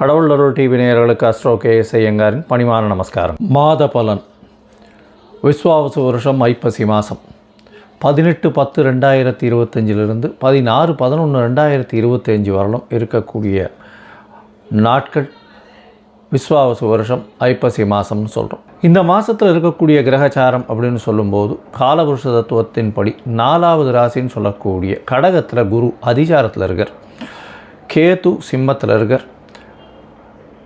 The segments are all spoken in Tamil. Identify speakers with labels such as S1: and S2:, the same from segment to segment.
S1: கடவுள் அருள் டிவி நேயர்களுக்கு அஸ்ட்ரோ கே எஸ் ஐயங்காரின் பணிவான நமஸ்காரம். மாத பலன். விஸ்வாவசு வருஷம் ஐப்பசி மாதம் பதினெட்டு பத்து ரெண்டாயிரத்தி இருபத்தஞ்சிலிருந்து பதினாறு பதினொன்று ரெண்டாயிரத்தி இருபத்தஞ்சி வரலும் இருக்கக்கூடிய நாட்கள் விஸ்வாவசு வருஷம் ஐப்பசி மாதம்னு சொல்கிறோம் இந்த மாதத்தில் இருக்கக்கூடிய கிரகச்சாரம் அப்படின்னு சொல்லும்போது காலபுருஷ தத்துவத்தின்படி நாலாவது ராசின்னு சொல்லக்கூடிய கடகத்தில் குரு அதிசாரத்தில் இருக்கார். கேது சிம்மத்தில் இருக்கார்.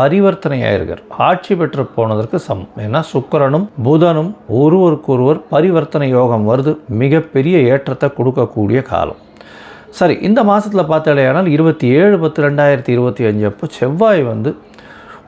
S1: பரிவர்த்தனை இருக்கார் ஆட்சி பெற்று போனதற்கு சமம். ஏன்னா சுக்கிரனும் புதனும் ஒருவருக்கொருவர் பரிவர்த்தனை யோகம் வருது. மிகப்பெரிய ஏற்றத்தை கொடுக்கக்கூடிய காலம். சரி இந்த மாதத்தில் பார்த்தாலேயானால் இருபத்தி ஏழு பத்து ரெண்டாயிரத்தி இருபத்தி அஞ்சு அப்போ செவ்வாய் வந்து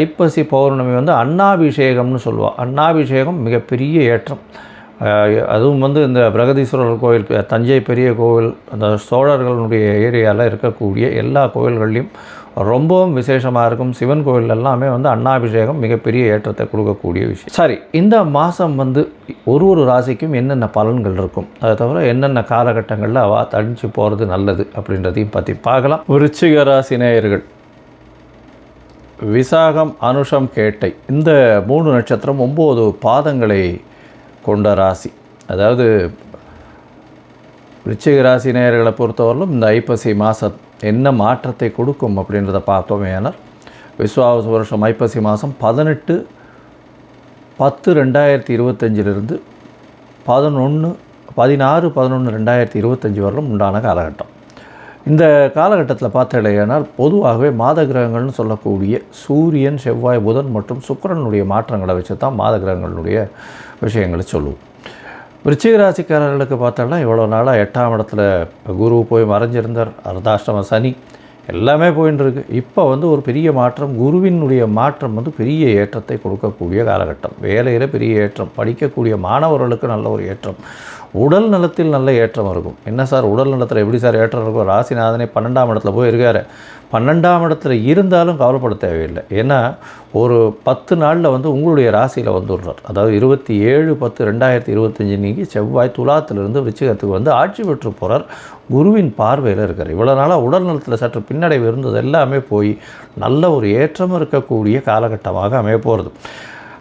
S1: ஐப்பசி பௌர்ணமி வந்து அன்னாபிஷேகம்னு சொல்லுவாள் அன்னாபிஷேகம் மிகப்பெரிய ஏற்றம். அதுவும் வந்து இந்த பிரகதீஸ்வரர் கோவில் தஞ்சை பெரிய கோவில் அந்த சோழர்களுடைய ஏரியாவில் இருக்கக்கூடிய எல்லா கோவில்கள்லையும் ரொம்பவும் விசேஷமாக இருக்கும். சிவன் கோவில் எல்லாமே வந்து அன்னாபிஷேகம் மிகப்பெரிய ஏற்றத்தை கொடுக்கக்கூடிய விஷயம். சரி இந்த மாதம் வந்து ஒரு ஒரு ராசிக்கும் என்னென்ன பலன்கள் இருக்கும்? அதை தவிர என்னென்ன காலகட்டங்களில் அவ தடிச்சு போகிறது நல்லது அப்படின்றதையும் பற்றி பார்க்கலாம். விருச்சிக ராசி நேயர்கள். விசாகம் அனுஷம் கேட்டை. இந்த மூணு நட்சத்திரம் ஒம்பது பாதங்களை கொண்ட ராசி. அதாவது ரிச்சிக ராசி நேயர்களை பொறுத்தவரையிலும் இந்த ஐப்பசி மாதம் என்ன மாற்றத்தை கொடுக்கும் அப்படின்றத பார்த்தோம் ஏனால் விஸ்வாவச வருஷம் ஐப்பசி மாதம் பதினெட்டு பத்து ரெண்டாயிரத்தி இருபத்தஞ்சிலிருந்து பதினொன்று பதினாறு பதினொன்று ரெண்டாயிரத்தி இருபத்தஞ்சி வரலும் உண்டான காலகட்டம். இந்த காலகட்டத்தில் பார்த்தாலேயானால் பொதுவாகவே மாத கிரகங்கள்னு சொல்லக்கூடிய சூரியன் செவ்வாய் புதன் மற்றும் சுக்கரனுடைய மாற்றங்களை வச்சு தான் மாத கிரகங்களுடைய விஷயங்களை சொல்லுவோம். விருச்சிக ராசிக்காரர்களுக்கு பார்த்தோம்னா இவ்வளோ நாளாக எட்டாம் இடத்துல குரு போய் மறைஞ்சிருந்தார் அர்த்தாஷ்டம சனி எல்லாமே போயின்னு இருக்கு இப்போ வந்து ஒரு பெரிய மாற்றம் குருவினுடைய மாற்றம் வந்து பெரிய ஏற்றத்தை கொடுக்கக்கூடிய காலகட்டம். வேலையில் பெரிய ஏற்றம் படிக்கக்கூடிய மாணவர்களுக்கு நல்ல ஒரு ஏற்றம். உடல் நலத்தில் நல்ல ஏற்றம் இருக்கும். என்ன சார்? உடல் நலத்தில் எப்படி சார் ஏற்றம் இருக்கும்? ராசிநாதனே பன்னெண்டாம் இடத்துல போய் இருக்காரு பன்னெண்டாம் இடத்துல இருந்தாலும் கவலைப்பட தேவையில்லை. ஏன்னா ஒரு பத்து நாளில் வந்து உங்களுடைய ராசியில் வந்துடுறார். அதாவது இருபத்தி ஏழு பத்து ரெண்டாயிரத்தி இருபத்தஞ்சி நீங்கள் செவ்வாய் துலாத்திலிருந்து விருச்சிகத்துக்கு வந்து ஆட்சி பெற்று போகிறார் குருவின் பார்வையில் இருக்கார். இவ்வளோ நாளாக உடல் நலத்தில் சற்று பின்னடைவு இருந்தது. எல்லாமே போய் நல்ல ஒரு ஏற்றம் இருக்கக்கூடிய காலகட்டமாக அமைய போகிறது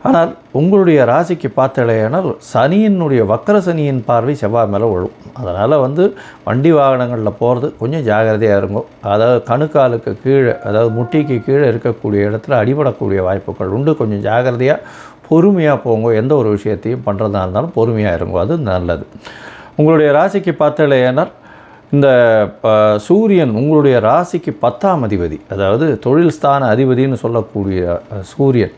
S1: ஆனால் உங்களுடைய ராசிக்கு பார்த்தலையானால் சனியினுடைய வக்கர சனியின் பார்வை செவ்வாய் மேலே விழும். அதனால் வந்து வண்டி வாகனங்களில் போகிறது கொஞ்சம் ஜாகிரதையாக இருக்கும் அதாவது கணுக்காலுக்கு கீழே அதாவது முட்டிக்கு கீழே இருக்கக்கூடிய இடத்துல அடிபடக்கூடிய வாய்ப்புகள் உண்டு. கொஞ்சம் ஜாகிரதையாக பொறுமையாக போங்க. எந்த ஒரு விஷயத்தையும் பண்ணுறதா இருந்தாலும் பொறுமையாக இருங்க. அது நல்லது. உங்களுடைய ராசிக்கு பார்த்தலையானால் இந்த ப- சூரியன் உங்களுடைய ராசிக்கு பத்தாம் அதிபதி அதாவது தொழில் ஸ்தான அதிபதின்னு சொல்லக்கூடிய சூரியன்.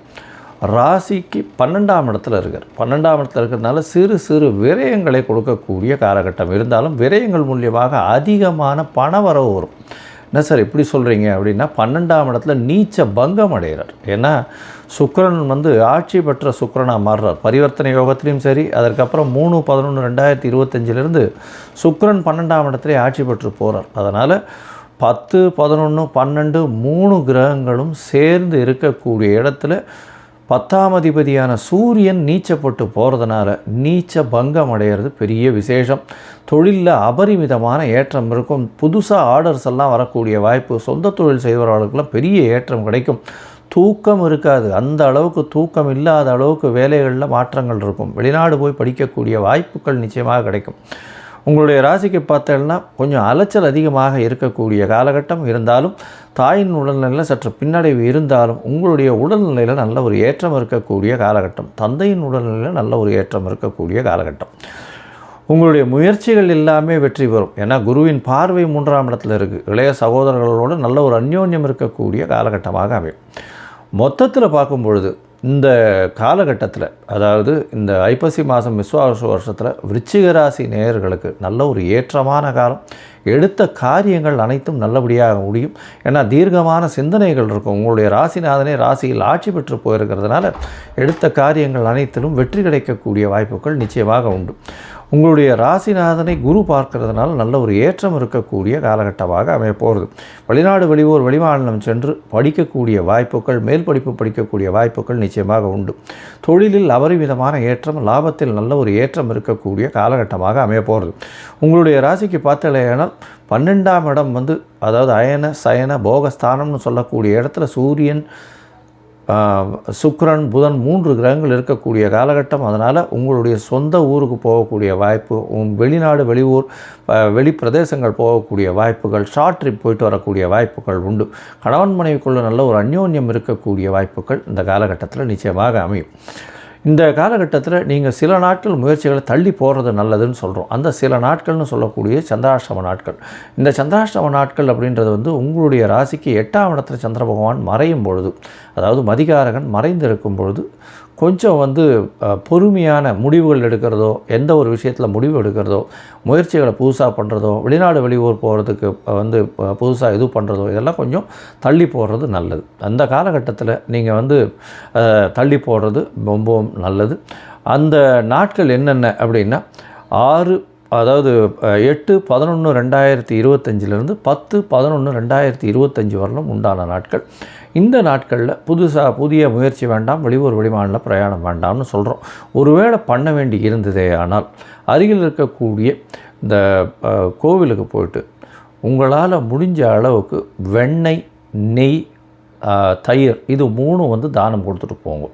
S1: ராசிக்கு பன்னெண்டாம் இடத்துல இருக்கார். பன்னெண்டாம் இடத்துல இருக்கிறதுனால சிறு சிறு விரயங்களை கொடுக்கக்கூடிய காலகட்டம். இருந்தாலும் விரயங்கள் மூலியமாக அதிகமான பணவரவு வரும். என்ன சார் இப்படி சொல்கிறீங்க அப்படின்னா பன்னெண்டாம் இடத்துல நீச்ச பங்கம் அடைகிறார். ஏன்னா சுக்கரன் வந்து ஆட்சி பெற்ற சுக்கரனாக மாறுறார். பரிவர்த்தனை யோகத்திலையும் சரி அதற்கப்புறம் மூணு பதினொன்று ரெண்டாயிரத்தி இருபத்தஞ்சிலிருந்து சுக்கரன் பன்னெண்டாம் இடத்துலேயே ஆட்சி பெற்று போகிறார் அதனால் பத்து பதினொன்று பன்னெண்டு மூணு கிரகங்களும் சேர்ந்து இருக்கக்கூடிய இடத்துல பத்தாம் அதிபதியான சூரியன் நீச்சப்பட்டு போகிறதுனால நீச்ச பங்கம் அடையிறது பெரிய விசேஷம். தொழிலில் அபரிமிதமான ஏற்றம் இருக்கும். புதுசாக ஆர்டர்ஸ் எல்லாம் வரக்கூடிய வாய்ப்பு சொந்த தொழில் செய்பவர்களுக்கெல்லாம் பெரிய ஏற்றம் கிடைக்கும். தூக்கம் இருக்காது. அந்த அளவுக்கு தூக்கம் இல்லாத அளவுக்கு வேலைகளில் மாற்றங்கள் இருக்கும். வெளிநாடு போய் படிக்கக்கூடிய வாய்ப்புகள் நிச்சயமாக கிடைக்கும். உங்களுடைய ராசிக்கு பார்த்தேன்னா கொஞ்சம் அலைச்சல் அதிகமாக இருக்கக்கூடிய காலகட்டம் இருந்தாலும் தாயின் உடல்நிலையில் சற்று பின்னடைவு இருந்தாலும் உங்களுடைய உடல்நிலையில் நல்ல ஒரு ஏற்றம் இருக்கக்கூடிய காலகட்டம். தந்தையின் உடல்நிலையில் நல்ல ஒரு ஏற்றம் இருக்கக்கூடிய காலகட்டம். உங்களுடைய முயற்சிகள் எல்லாமே வெற்றி பெறும். ஏன்னா குருவின் பார்வை மூன்றாம் இடத்துல இருக்குது இளைய சகோதரர்களோடு நல்ல ஒரு அந்யோன்யம் இருக்கக்கூடிய காலகட்டமாக அமையும். மொத்தத்தில் பார்க்கும் பொழுது இந்த காலகட்டத்தில் அதாவது இந்த ஐப்பசி மாதம் விஸ்வாச வருஷத்தில் விருச்சிக ராசி நேயர்களுக்கு நல்ல ஒரு ஏற்றமான காலம். எடுத்த காரியங்கள் அனைத்தும் நல்லபடியாக முடியும். ஏன்னா தீர்க்கமான சிந்தனைகள் இருக்கும். உங்களுடைய ராசிநாதனே ராசியில் ஆட்சி பெற்று போயிருக்கிறதுனால எடுத்த காரியங்கள் அனைத்திலும் வெற்றி கிடைக்கக்கூடிய வாய்ப்புகள் நிச்சயமாக உண்டு. உங்களுடைய ராசிநாதனை குரு பார்க்கறதுனால நல்ல ஒரு ஏற்றம் இருக்கக்கூடிய காலகட்டமாக அமையப்போகிறது. வெளிநாடு வெளியூர் வெளிமாநிலம் சென்று படிக்கக்கூடிய வாய்ப்புகள் மேல் படிப்பு படிக்கக்கூடிய வாய்ப்புகள் நிச்சயமாக உண்டு. தொழிலில் அபரிமிதமான ஏற்றம் லாபத்தில் நல்ல ஒரு ஏற்றம் இருக்கக்கூடிய காலகட்டமாக அமையப்போகிறது. உங்களுடைய ராசிக்கு பார்த்தலையானால் பன்னெண்டாம் இடம் வந்து அதாவது அயன சயன போகஸ்தானம்னு சொல்லக்கூடிய இடத்துல சூரியன் சுக்ரன் புதன் மூன்று கிரகங்கள் இருக்கக்கூடிய காலகட்டம். அதனால் உங்களுடைய சொந்த ஊருக்கு போகக்கூடிய வாய்ப்பு வெளிநாடு வெளியூர் வெளி பிரதேசங்கள் போகக்கூடிய வாய்ப்புகள் ஷார்ட் ட்ரிப் போயிட்டு வரக்கூடிய வாய்ப்புகள் உண்டு. கணவன் மனைவிக்குள்ள நல்ல ஒரு அந்யோன்யம் இருக்கக்கூடிய வாய்ப்புகள் இந்த காலகட்டத்தில் நிச்சயமாக அமையும். இந்த காலகட்டத்தில் நீங்கள் சில நாட்கள் முயற்சிகளை தள்ளி போகிறது நல்லதுன்னு சொல்கிறோம். அந்த சில நாட்கள்னு சொல்லக்கூடிய சந்திராஷ்டம நாட்கள். இந்த சந்திராஷ்டம நாட்கள் அப்படின்றது வந்து உங்களுடைய ராசிக்கு எட்டாம் இடத்துல சந்திர பகவான் மறையும் பொழுது அதாவது மதிகாரகன் மறைந்திருக்கும் பொழுது கொஞ்சம் வந்து பொறுமையான முடிவுகள் எடுக்கிறதோ எந்த ஒரு விஷயத்தில் முடிவு எடுக்கிறதோ முயற்சிகளை புதுசாக பண்ணுறதோ வெளிநாடு வெளியூர் போகிறதுக்கு வந்து புதுசாக இது பண்ணுறதோ இதெல்லாம் கொஞ்சம் தள்ளி போடுறது நல்லது. அந்த காலகட்டத்தில் நீங்கள் வந்து தள்ளி போடுறது ரொம்பவும் நல்லது. அந்த நாட்கள் என்னென்ன அப்படின்னா ஆறு அதாவது எட்டு பதினொன்று ரெண்டாயிரத்தி இருபத்தஞ்சிலிருந்து பத்து பதினொன்று ரெண்டாயிரத்தி இருபத்தஞ்சி வரலும் உண்டான நாட்கள். இந்த நாட்களில் புதுசாக புதிய முயற்சி வேண்டாம் வெளியூர் வெளிமாநில பிரயாணம் வேண்டாம்னு சொல்கிறோம் ஒருவேளை பண்ண வேண்டி இருந்ததே ஆனால் அருகில் இருக்கக்கூடிய இந்த கோவிலுக்கு போயிட்டு உங்களால் முடிஞ்ச அளவுக்கு வெண்ணெய் நெய் தயிர் இது மூணும் வந்து தானம் கொடுத்துட்டு போங்க.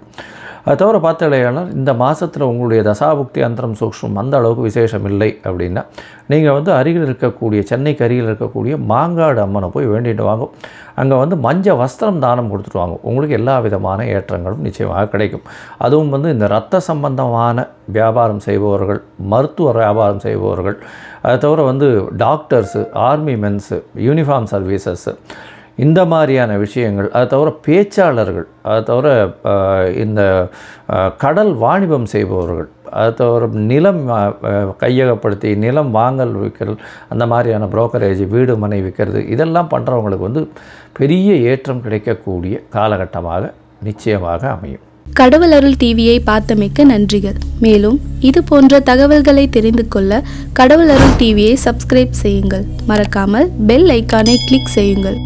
S1: அது தவிர பார்த்தாலேயானால் இந்த மாதத்தில் உங்களுடைய தசாபுக்தி அந்தரம் சூக்ஷம் அந்த அளவுக்கு விசேஷம் இல்லை அப்படின்னா நீங்கள் வந்து அருகில் இருக்கக்கூடிய சென்னைக்கு அருகில் இருக்கக்கூடிய மாங்காடு அம்மனை போய் வேண்டிட்டு வாங்க. அங்கே வந்து மஞ்சள் வஸ்திரம் தானம் கொடுத்துட்டு வாங்க. உங்களுக்கு எல்லா விதமான ஏற்றங்களும் நிச்சயமாக கிடைக்கும். அதுவும் வந்து இந்த ரத்த சம்பந்தமான வியாபாரம் செய்பவர்கள் மருத்துவ வியாபாரம் செய்பவர்கள் அதை தவிர வந்து doctors army mens uniform services இந்த மாதிரியான விஷயங்கள் அது தவிர பேச்சாளர்கள் அது தவிர இந்த கடல் வாணிபம் செய்பவர்கள் அது தவிர நிலம் கையகப்படுத்தி நிலம் வாங்கல் விற்கிறது அந்த மாதிரியான புரோக்கரேஜ் வீடு மனை விற்கிறது இதெல்லாம் பண்ணுறவங்களுக்கு வந்து பெரிய ஏற்றம் கிடைக்கக்கூடிய காலகட்டமாக நிச்சயமாக அமையும்.
S2: கடவுள் அருள் டிவியை பார்த்தமைக்க நன்றிகள். மேலும் இது போன்ற தகவல்களை தெரிந்து கொள்ள கடவுள் அருள் டிவியை சப்ஸ்கிரைப் செய்யுங்கள். மறக்காமல் பெல் ஐக்கானை கிளிக் செய்யுங்கள்.